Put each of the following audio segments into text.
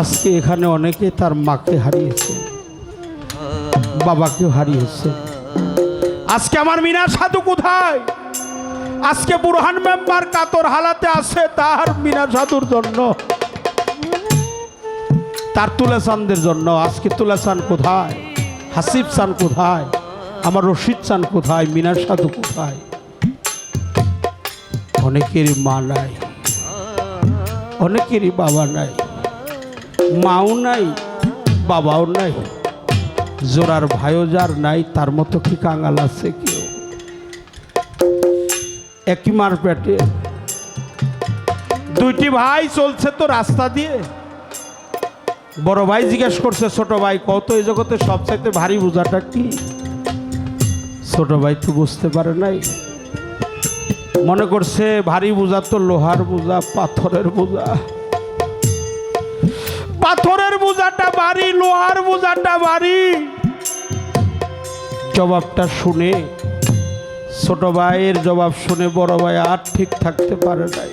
আজকে এখানে অনেকে তার মাকে হারিয়েছে, বাবাকেও হারিয়েছে। আজকে আমার মিনার সাধু কোথায়? আজকে বুরহান মেম্বার কাতর হালাতে আছে তার মিনা সাধুর জন্য। তার তুলা চান্দের জন্য। আজকে তুলা চান কোথায়? হাসিব চান কোথায়? আমার রশিদ চান কোথায়? মিনার সাধু কোথায়? অনেকেরই মা নাই, অনেকেরই বাবা নাই। মাও নাই, বাবাও নাই জোরার ভাইও যার নাই, তার মতো কি কাঙাল আছে কেউ? একই মার পেটে। দুইটি ভাই চলছে তো রাস্তা দিয়ে। বড় ভাই জিজ্ঞেস করছে, ছোট ভাই, কত এই জগতে সবচাইতে ভারী বোঝাটা কি? ছোট ভাই তো বুঝতে পারে নাই। মনে করছে, ভারী বোঝা তো লোহার বোঝা, পাথরের বোঝা। পাথরের বোঝাটা বাড়ি, লোহার বোঝাটা বাড়ি। জবাবটা শুনে, ছোট ভাইয়ের জবাব শুনে বড় ভাই আর ঠিক থাকতে পারে নাই।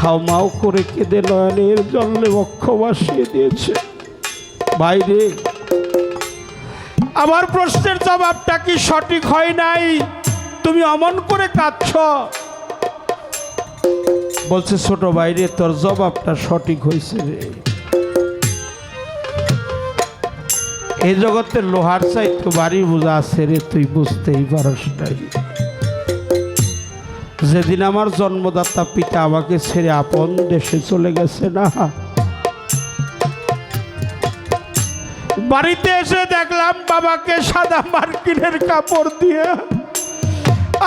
হাওমাও করে কেঁদে নয়নের জলে বক্ষ ভাসিয়ে দিয়েছে। বাইরে আমার প্রশ্নের জবাবটা কি সঠিক হয় নাই? তুমি অমন করে কাঁদছ। বলছে, ছোট বাইরে তোর জবাবটা সঠিক হয়েছে রে। এই জগতে লোহার চাইতে বাড়ি বোঝা আছে রে, তুই বুঝতেই পারস নাই। যেদিন আমার জন্মদাতা পিতা আমাকে ছেড়ে আপন দেশে চলে গেছে না, বাড়িতে এসে দেখলাম বাবাকে সাদা মার্কিনের কাপড় দিয়ে।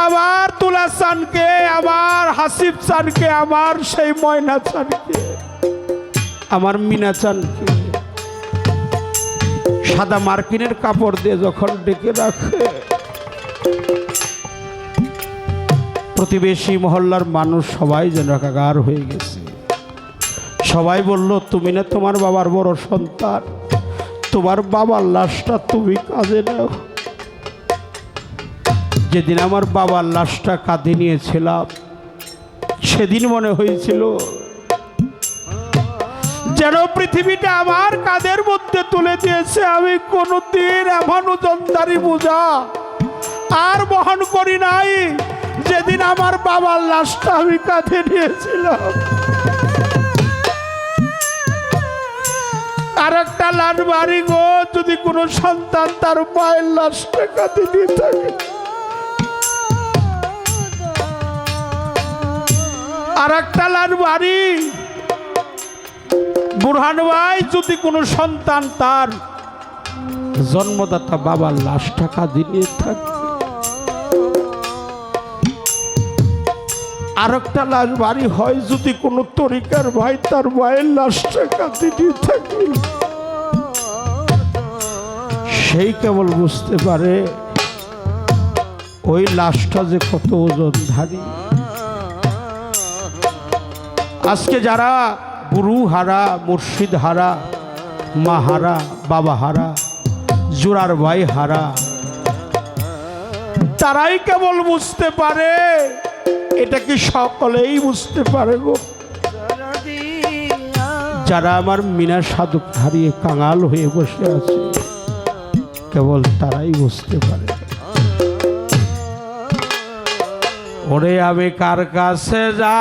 আমার তুলা চানকে, আমার হাসিব চানকে, আমার সেই ময়না চানকে, আমার মিনা চানকে। সাদা মার্কিনের কাপড় দিয়ে যখন ডেকে রাখে, প্রতিবেশী মহল্লার মানুষ সবাই যেন একাকার হয়ে গেছে। সবাই বলল, তুমি না তোমার বাবার বড় সন্তান, তোমার বাবার লাশটা তুমি কাজে নাও। যেদিন আমার বাবার লাশটা কাঁধে নিয়েছিলাম, সেদিন মনে হয়েছিল যেন পৃথিবীটা আমার কাঁধের মধ্যে তুলে দিয়েছে। আমি কোনোদিন এমন ওজনদারি বোঝা আর বহন করি নাই যেদিন আমার বাবার লাশটা আমি কাঁধে নিয়েছিলাম। আর একটা লাশ বাড়ি গো, যদি কোনো সন্তান তার মায়ের লাশটা কাঁধে নিয়ে থাকে। আর একটা বাড়ি। বুরহান ভাই, যদি কোনো সন্তান তার জন্মদাতা বাবার লাশ টাকা দিয়ে থাকে। আর একটা লাশ বাড়ি হয়, যদি কোনো তরিকার ভাই তার মায়ের লাশ টাকা দিয়ে থাকে। সেই কেবল বুঝতে পারে, ওই লাশটা যে কত ওজনধারী। আজকে যারা গুরু হারা, মুর্শিদ হারা, মা হারা, বাবা হারা, জোড়ার ভাই হারা, তারাই কেবল বুঝতে পারে। এটা কি সকলেই বুঝতে পারে গো? যারা আমার মিনা সাধু হারিয়ে কাঙাল হয়ে বসে আছে, কেবল তারাই বুঝতে পারে। ওরে আমি কার কাছে যা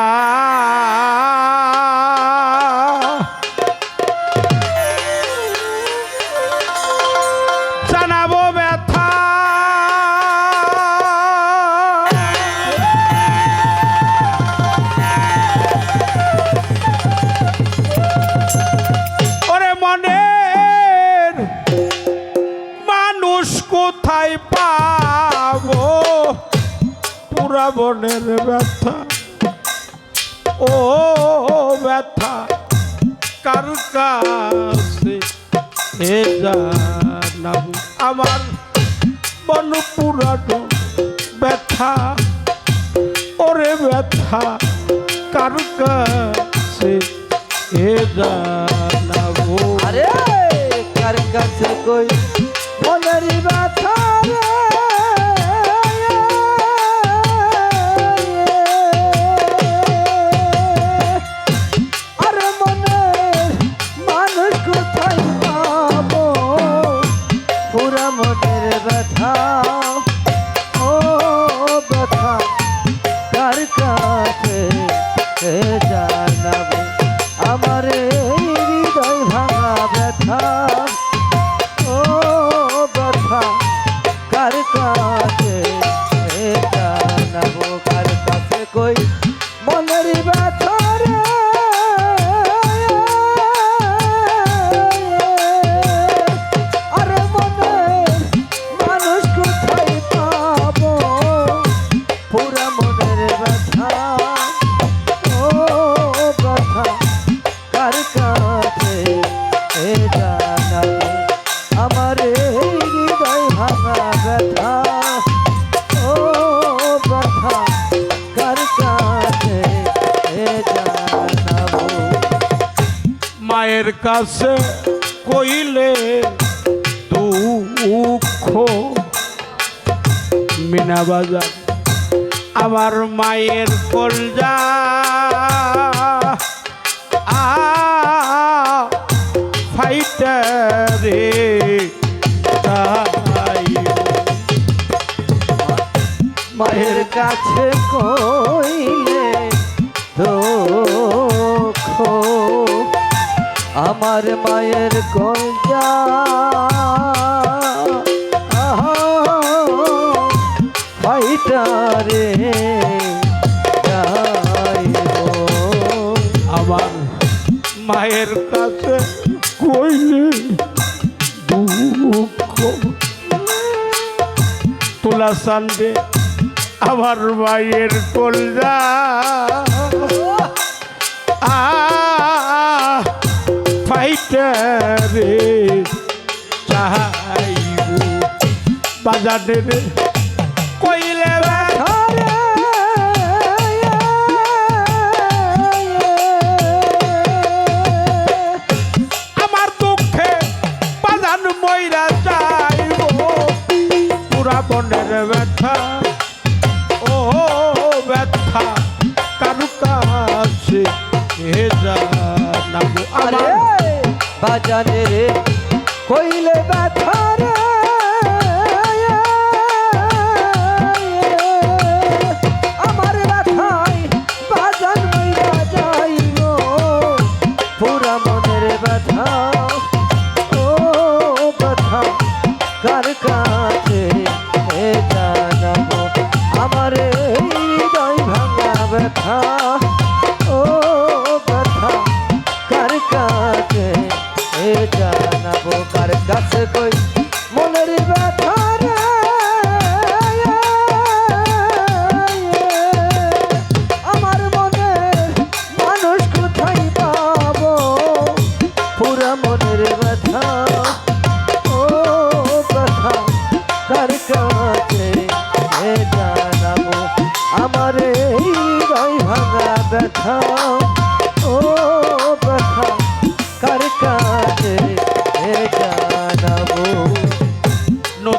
বনের ব্যথা। ও ব্যথা কার কাছে আমার মন ব্যথা ওরে ব্যথা কার কাছে এ জানাব কাছে কইলে দুঃখ। মিনা বাজার আমার মায়ের কলজা। ফাইটারে মায়ের কাছে কইলে দুঃখ। আমার মায়ের কলজা। ফাইটারে আমার মায়ের কাছে কইলে দুঃখ। তোলা সান্দে আমার মায়ের কলজা। আ ফাইটারে চাহাইব। বাজারে কইলে আমার দুঃখে বাজান ময়রা যাইব। পুরা বনের ব্যথা ও ব্যথা কারু কাছে এ জানাব। আমার বাজানে রে কইলে ব্যথা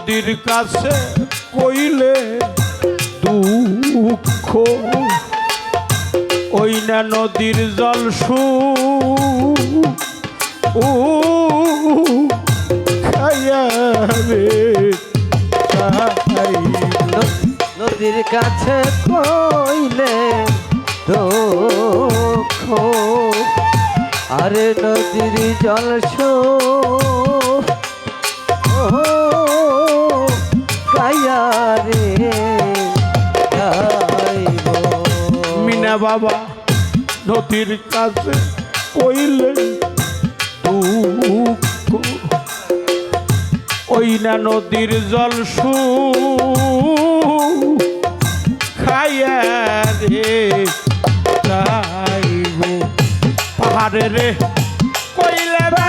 নদীর কাছে কইলে দুঃখ। ওই না নদীর জল সু ও খাইয়া রে নদীর কাছে কইলে দুঃখ। আরে নদীর জল শো বাবা, নদীর কাছে কইলে দুঃখ। ওই না নদীর জল সু খাইয়া রে যাইব। পাহাড়ে রে কইলে ব্যথা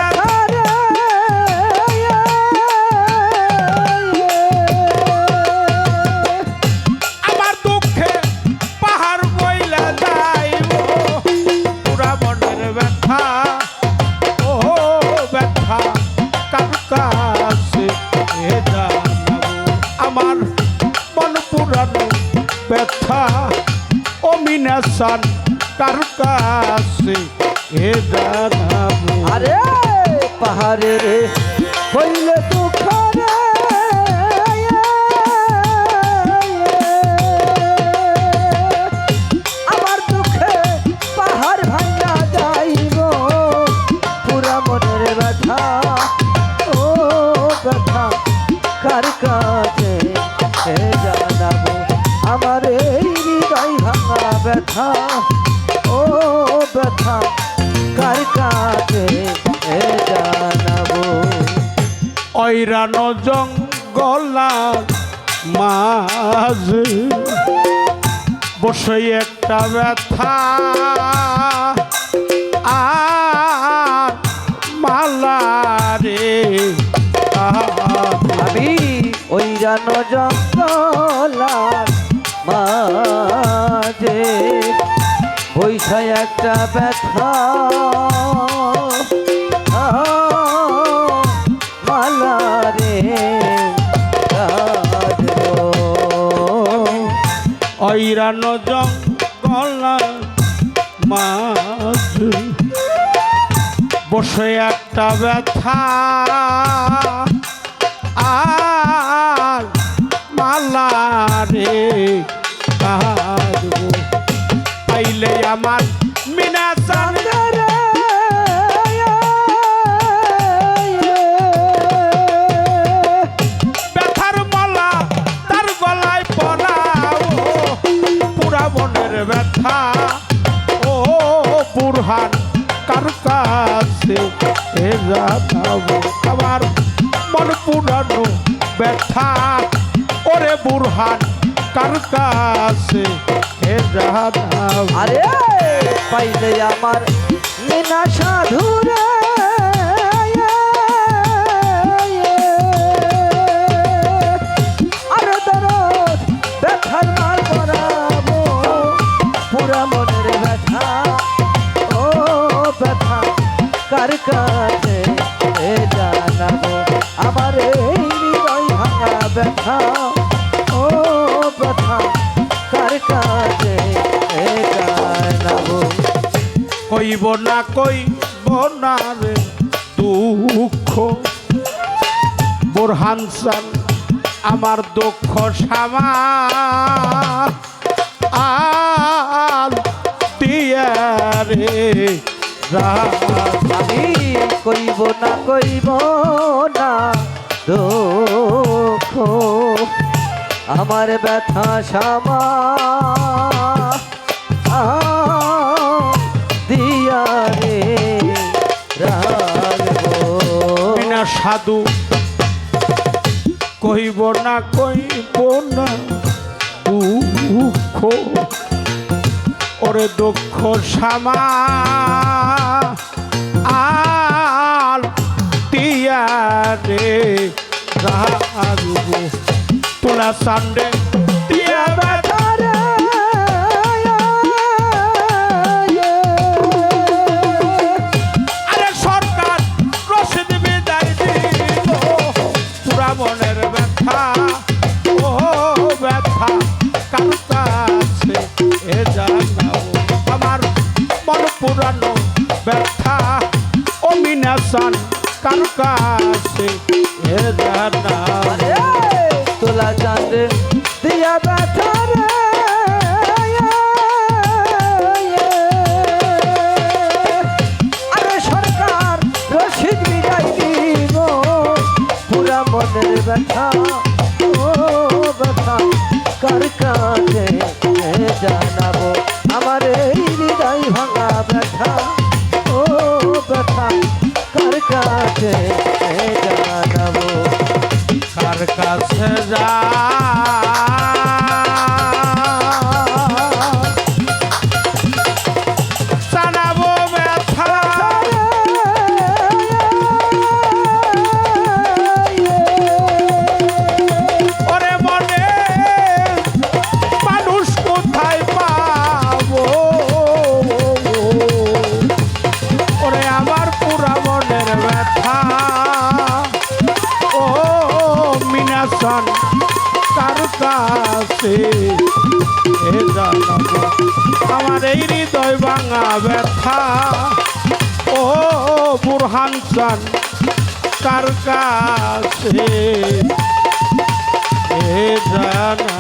মিনাসান কার কাছে এ জানাব আরে পাহাড়ে হইলে দুঃখ রে ব্যথা ও ব্যথা কার কাছে জানাব? ঐরান জঙ্গলার মাঝে বসে একটা ব্যথা। আর মালা রে আমি ওই জানো বৈশা একটা ব্যথা। মালা রে। ঐরান জঙ্গলার মাঝে বসে একটা ব্যথা। আর মালা রে, কাঁদবো। পাইলে আমার মিনা চাঁদ ব্যথার মালা তার গলায় পরাও। পুরা মনের ব্যথা। ও বুরহান মন পুরানো ব্যথা। ওরে বুরহান কার কাছে জানাব আরে, পাইলে আমার মিনা সাধুরে কার কাছে জানাব আমার এই হৃদয় ভাঙা ব্যথা। কইব না কইব না রে দুঃখ। বোরহান সান, আমার দুঃখ সামা আল দিয়া রে আমি কইব না কইব না দুঃখ। আমার ব্যথা সামা সাধু কইব না কইব না দুঃখ ওরে দুঃখ সামা আল টিয়ারে রাগব তোলা সান্ডে পুরানো ব্যথা ও মিনাসান কার কাছে এ জানাব কাছে জানাব কার কাছে যা কাছে হে জানাব, আমার এই হৃদয় ভাঙা ব্যথা। ও বুরহান চান, কার কাছে? হে জানা